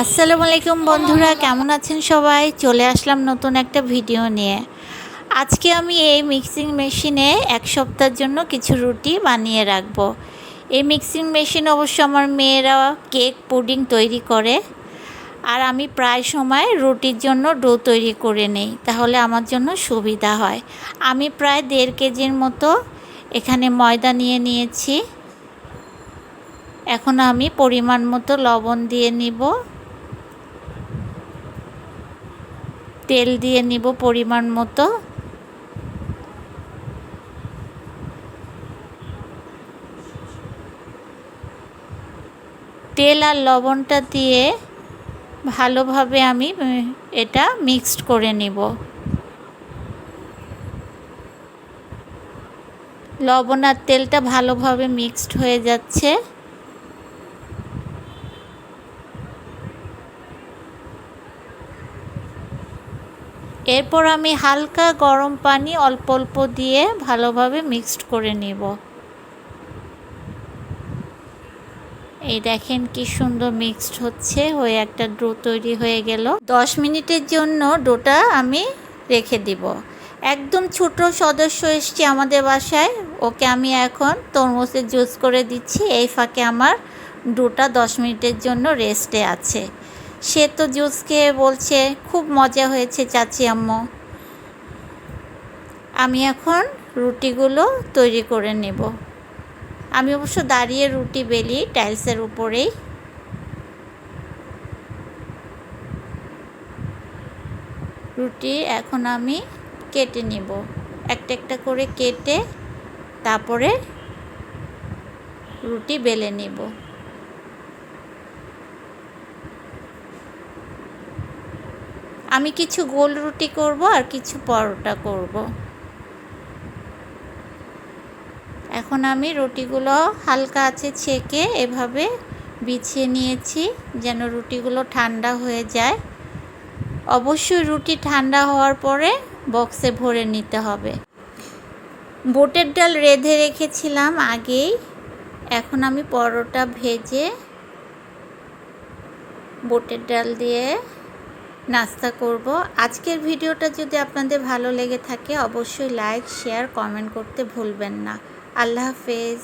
আসসালামু আলাইকুম বন্ধুরা, কেমন আছেন সবাই? চলে আসলাম নতুন একটা ভিডিও নিয়ে। আজকে আমি এই মিক্সিং মেশিনে এক সপ্তাহের জন্য কিছু রুটি বানিয়ে রাখব। এই মিক্সিং মেশিন অবশ্য আমার মেয়েরা কেক পুডিং তৈরি করে। আর আমি প্রায় সময় রুটির জন্য ডো তৈরি করে নেই, তাহলে আমার জন্য সুবিধা হয়। আমি প্রায় দেড় কেজির মতো এখানে ময়দা নিয়ে নিয়েছি। এখন আমি পরিমাণ মতো লবণ দিয়ে নিব। তেল দিয়ে নিব পরিমাণ মতো। তেল আর লবণটা দিয়ে ভালোভাবে আমি এটা মিক্সড করে নিব। লবণ আর তেলটা ভালোভাবে মিক্সড হয়ে যাচ্ছে। এরপর আমি হালকা গরম পানি অল্প অল্প দিয়ে ভালোভাবে মিক্সড করে নিব। এই দেখেন কি সুন্দর মিক্সড হচ্ছে, হয়ে একটা ডো তৈরি হয়ে গেল। দশ মিনিটের জন্য ডোটা আমি রেখে দিব। একদম ছোট সদস্য এসছে আমাদের বাসায়, ওকে আমি এখন তরমুজের জুস করে দিচ্ছি। এই ফাঁকে আমার ডোটা দশ মিনিটের জন্য রেস্টে আছে। সে তো জুস খেয়ে বলছে, খুব মজা হয়েছে চাচি আম্মু। আমি এখন রুটিগুলো তৈরি করে নেব। আমি অবশ্য দাঁড়িয়ে রুটি বেলি টাইলসের উপরেই। রুটি এখন আমি কেটে নেব। একটা একটা করে কেটে তারপরে রুটি বেলে নেব। আমি কিছু গোল রুটি করব আর কিছু পরোটা করব। এখন আমি রুটিগুলো হালকা আছে ছেঁকে এভাবে বিছিয়ে নিয়েছি যেন রুটিগুলো ঠান্ডা হয়ে যায়। অবশ্যই রুটি ঠান্ডা হওয়ার পরে বক্সে ভরে নিতে হবে। বোটের ডাল রেঁধে রেখেছিলাম আগেই। এখন আমি পরোটা ভেজে বোটের ডাল দিয়ে নাস্তা করব। আজকের ভিডিওটা যদি আপনাদের ভালো লেগে থাকে, অবশ্যই লাইক, শেয়ার, কমেন্ট করতে ভুলবেন না। আল্লাহ হাফেজ।